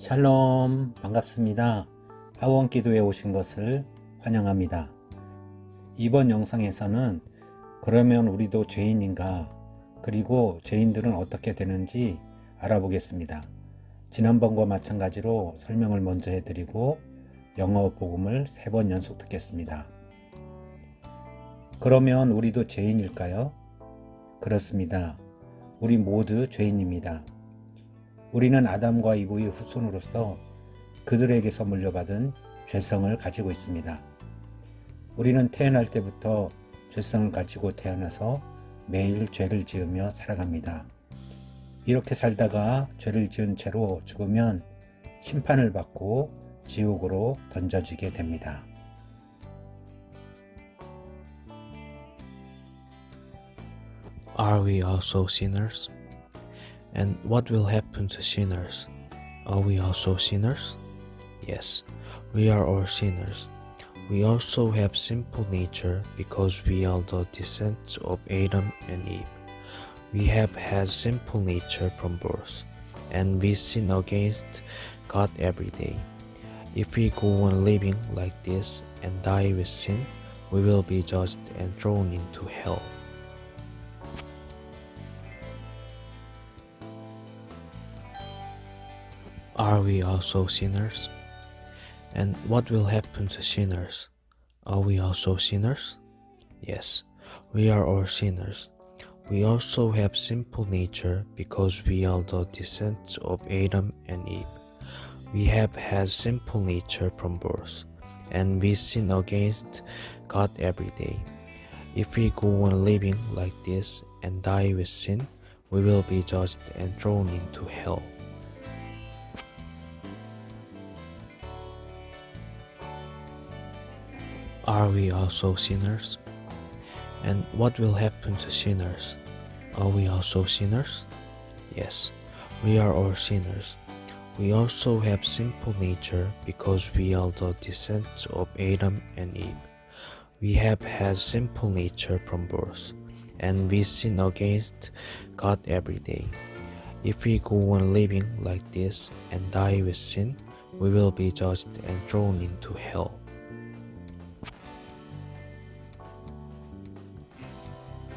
샬롬 반갑습니다. 하원 기도에 오신 것을 환영합니다. 이번 영상에서는 그러면 우리도 죄인인가 그리고 죄인들은 어떻게 되는지 알아보겠습니다. 지난번과 마찬가지로 설명을 먼저 해드리고 영어 복음을 세 번 연속 듣겠습니다. 그러면 우리도 죄인일까요? 그렇습니다. 우리 모두 죄인입니다. 우리는 아담과 이브의 후손으로서 그들에게서 물려받은 죄성을 가지고 있습니다. 우리는 태어날 때부터 죄성을 가지고 태어나서 매일 죄를 지으며 살아갑니다. 이렇게 살다가 죄를 지은 채로 죽으면 심판을 받고 지옥으로 던져지게 됩니다. Are we also sinners? And what will happen to sinners? Are we also sinners? Yes, we are all sinners. We also have sinful nature because we are the descendants of Adam and Eve. We have had sinful nature from birth, and we sin against God every day. If we go on living like this and die with sin, we will be judged and thrown into hell. Are we also sinners? And what will happen to sinners? Are we also sinners? Yes, we are all sinners. We also have sinful nature because we are the descendants of Adam and Eve. We have had sinful nature from birth, and we sin against God every day. If we go on living like this and die with sin, we will be judged and thrown into hell. Are we also sinners? And what will happen to sinners? Are we also sinners? Yes, we are all sinners. We also have sinful nature because we are the descendants of Adam and Eve. We have had sinful nature from birth, and we sin against God every day. If we go on living like this and die with sin, we will be judged and thrown into hell.